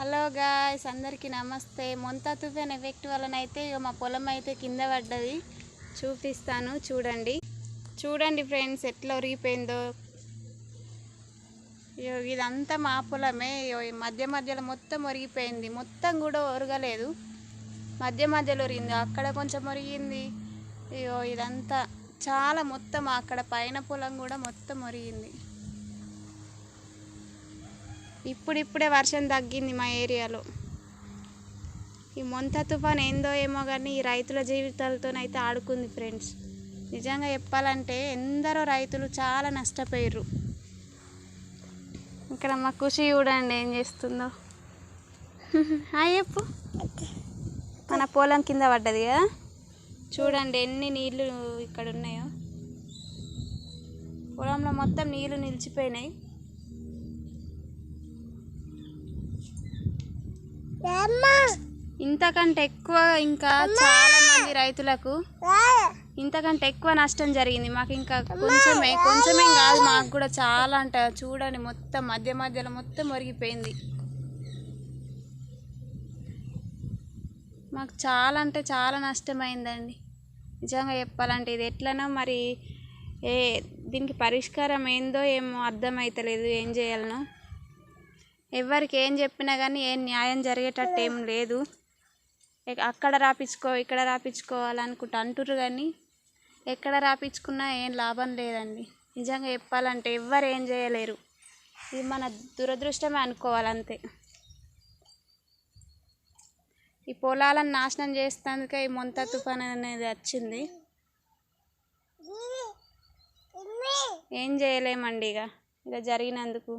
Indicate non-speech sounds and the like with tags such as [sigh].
Hello guys అందరికీ నమస్తే. మొంత తుఫాన్ ఎఫెక్ట్ వలన అయితే ఇక మా పొలం అయితే కింద పడ్డది. చూపిస్తాను చూడండి. చూడండి ఫ్రెండ్స్ ఎట్లా ఒరిగిపోయిందో. ఇగో ఇదంతా మా పొలమే. మధ్య మధ్యలో మొత్తం ఒరిగిపోయింది. మొత్తం కూడా ఒరగలేదు. మధ్య మధ్యలో ఒరిగింది అక్కడ కొంచెం ఒరిగింది. ఇగో ఇదంతా చాలా మొత్తం అక్కడ పైన పొలం కూడా మొత్తం ఒరిగింది. ఇప్పుడిప్పుడే వర్షం తగ్గింది మా ఏరియాలో. ఈ మొంత తుఫాన్ ఏందో ఏమో కానీ ఈ రైతుల జీవితాలతోనైతే ఆడుకుంది ఫ్రెండ్స్. నిజంగా చెప్పాలంటే ఎందరో రైతులు చాలా నష్టపోయారు ఇక్కడ మా ఖుషి చూడండి ఏం చేస్తుందో. [laughs] చెప్పు. మన పొలం కింద పడ్డది కదా? చూడండి ఎన్ని నీళ్ళు ఇక్కడ ఉన్నాయో. పొలంలో మొత్తం నీళ్ళు నిలిచిపోయినాయి. ఇంతకంటే ఎక్కువ ఇంకా చాలా మంది రైతులకు ఇంతకంటే ఎక్కువ నష్టం జరిగింది. మాకు ఇంకా కొంచెమే కొంచెమేం కాదు మాకు కూడా చాలా అంట చూడండి మొత్తం మధ్య మధ్యలో మొత్తం ఒరిగిపోయింది. మాకు చాలా అంటే చాలా నష్టమైందండి. నిజంగా చెప్పాలంటే ఇది ఎట్లనో మరి ఏ దీనికి పరిష్కారం ఏందో ఏమో అర్థమవుతలేదు ఏం చేయాలనో. ఎవరికి ఏం చెప్పినా కానీ ఏం న్యాయం జరిగేటట్టు ఏం లేదు. అక్కడ రాపించుకో ఇక్కడ రాపించుకోవాలనుకుంటూ అంటుర్రు కానీ ఎక్కడ రాపించుకున్నా ఏం లాభం లేదండి. నిజంగా చెప్పాలంటే ఎవ్వరు ఏం చేయలేరు. ఇది మన దురదృష్టమే అనుకోవాలంతే. ఈ పొలాలను నాశనం చేస్తేందుకే ఈ మొంత తుఫాన్ అనేది వచ్చింది. ఏం చేయలేమండి ఇక. ఇలా జరిగినందుకు